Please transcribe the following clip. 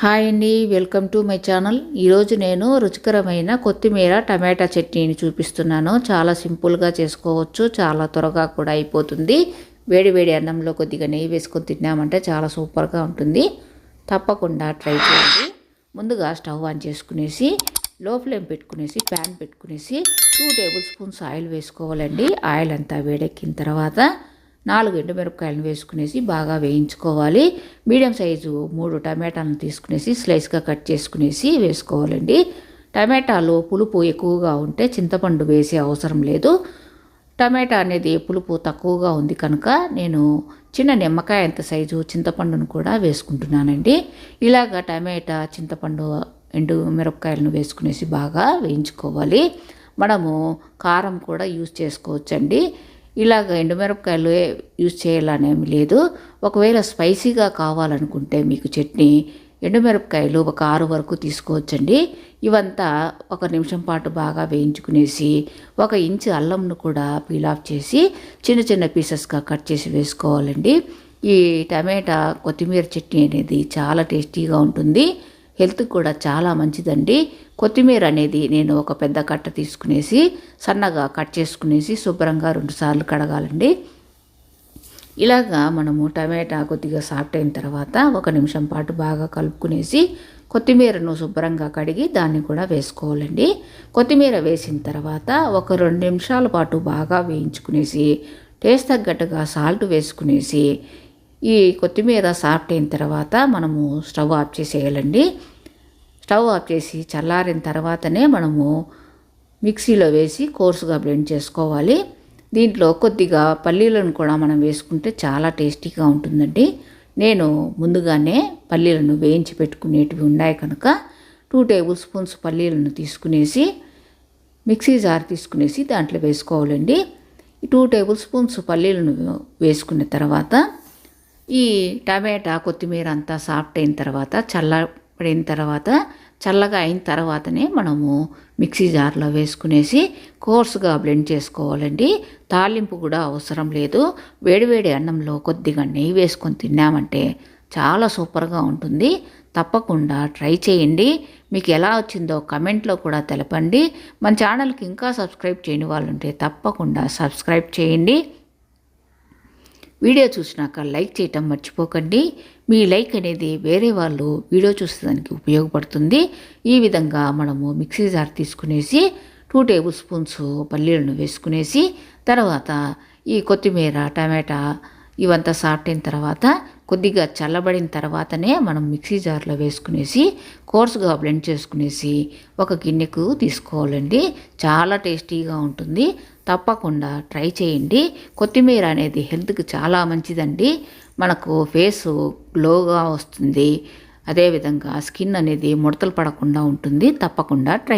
Hi అండి welcome to my channel. ఈరోజు నేను రుచికరమైన కొత్తిమీర టమాటా చట్నీని చూపిస్తున్నాను. చాలా సింపుల్గా చేసుకోవచ్చు చాలా త్వరగా కూడా అయిపోతుంది. వేడి వేడి అన్నంలో కొద్దిగా నెయ్యి వేసుకొని తిన్నామంటే చాలా సూపర్గా ఉంటుంది. తప్పకుండా ట్రై చేయండి. ముందుగా స్టవ్ ఆన్ చేసుకునేసి లో ఫ్లేమ్ పెట్టుకునేసి ప్యాన్ పెట్టుకునేసి టూ టేబుల్ స్పూన్స్ ఆయిల్ వేసుకోవాలండి. ఆయిల్ అంతా వేడెక్కిన తర్వాత నాలుగు ఎండుమిరపకాయలను వేసుకునేసి బాగా వేయించుకోవాలి. మీడియం సైజు మూడు టమాటాలను తీసుకునేసి స్లైస్గా కట్ చేసుకునేసి వేసుకోవాలండి. టమాటాలు పులుపు ఎక్కువగా ఉంటే చింతపండు వేసే అవసరం లేదు. టమాటా అనేది పులుపు తక్కువగా ఉంది కనుక నేను చిన్న నిమ్మకాయ అంత సైజు చింతపండును కూడా వేసుకుంటున్నానండి. ఇలాగ టమాటా చింతపండు ఎండు మిరపకాయలను వేసుకునేసి బాగా వేయించుకోవాలి. మనము కారం కూడా యూజ్ చేసుకోవచ్చండి. ఇలాగ ఎండుమిరపకాయలు యూజ్ చేయాలనేమి లేదు. ఒకవేళ స్పైసీగా కావాలనుకుంటే మీకు చట్నీ ఎండుమిరపకాయలు ఒక ఆరు వరకు తీసుకోవచ్చండి. ఇవంతా ఒక నిమిషం పాటు బాగా వేయించుకునేసి ఒక ఇంచు అల్లంను కూడా పీల్ ఆఫ్ చేసి చిన్న చిన్న పీసెస్గా కట్ చేసి వేసుకోవాలండి. ఈ టమాటా కొత్తిమీర చట్నీ అనేది చాలా టేస్టీగా ఉంటుంది. హెల్త్ కూడా చాలా మంచిదండి. కొత్తిమీర అనేది నేను ఒక పెద్ద కట్ట తీసుకునేసి సన్నగా కట్ చేసుకునేసి శుభ్రంగా రెండుసార్లు కడగాలండి. ఇలాగా మనము టమాటా కొద్దిగా సాఫ్ట్ అయిన తర్వాత ఒక నిమిషం పాటు బాగా కలుపుకునేసి కొత్తిమీరను శుభ్రంగా కడిగి దాన్ని కూడా వేసుకోవాలండి. కొత్తిమీర వేసిన తర్వాత ఒక రెండు నిమిషాల పాటు బాగా వేయించుకునేసి టేస్ట్ తగ్గట్టుగా సాల్ట్ వేసుకునేసి ఈ కొత్తిమీర సాఫ్ట్ అయిన తర్వాత మనము స్టవ్ ఆఫ్ చేసేయాలండి. స్టవ్ ఆఫ్ చేసి చల్లారిన తర్వాతనే మనము మిక్సీలో వేసి కోర్సుగా బ్లెండ్ చేసుకోవాలి. దీంట్లో కొద్దిగా పల్లీలను కూడా మనం వేసుకుంటే చాలా టేస్టీగా ఉంటుందండి. నేను ముందుగానే పల్లీలను వేయించి పెట్టుకునేటివి ఉన్నాయి కనుక టూ టేబుల్ స్పూన్స్ పల్లీలను తీసుకునేసి మిక్సీ జార్ తీసుకునేసి దాంట్లో వేసుకోవాలండి. టూ టేబుల్ స్పూన్స్ పల్లీలను వేసుకున్న తర్వాత ఈ టమాటా కొత్తిమీర అంతా సాఫ్ట్ అయిన తర్వాత చల్ల పడిన తర్వాత చల్లగా అయిన తర్వాతనే మనము మిక్సీ జార్లో వేసుకునేసి కోర్సుగా బ్లెండ్ చేసుకోవాలండి. తాలింపు కూడా అవసరం లేదు. వేడివేడి అన్నంలో కొద్దిగా నెయ్యి వేసుకొని తిన్నామంటే చాలా సూపర్గా ఉంటుంది. తప్పకుండా ట్రై చేయండి. మీకు ఎలా వచ్చిందో కమెంట్లో కూడా తెలపండి. మన ఛానల్కి ఇంకా సబ్స్క్రైబ్ చేయని వాళ్ళు ఉంటే తప్పకుండా సబ్స్క్రైబ్ చేయండి. వీడియో చూసినాక లైక్ చేయటం మర్చిపోకండి. మీ లైక్ అనేది వేరే వాళ్ళు వీడియో చూసేదానికి ఉపయోగపడుతుంది. ఈ విధంగా మనము మిక్సీ జార్ తీసుకునేసి టూ టేబుల్ స్పూన్స్ పల్లీలను వేసుకునేసి తర్వాత ఈ కొత్తిమీర టమాటా ఇవంతా సాఫ్ట్ అయిన తర్వాత కొద్దిగా చల్లబడిన తర్వాతనే మనం మిక్సీ జార్లో వేసుకునేసి కోర్సుగా బ్లెండ్ చేసుకునేసి ఒక గిన్నెకు తీసుకోవాలండి. చాలా టేస్టీగా ఉంటుంది. తప్పకుండా ట్రై చేయండి. కొత్తిమీర అనేది హెల్త్కి చాలా మంచిదండి. మనకు ఫేసు గ్లోగా వస్తుంది. అదేవిధంగా స్కిన్ అనేది ముడతలు పడకుండా ఉంటుంది. తప్పకుండా ట్రై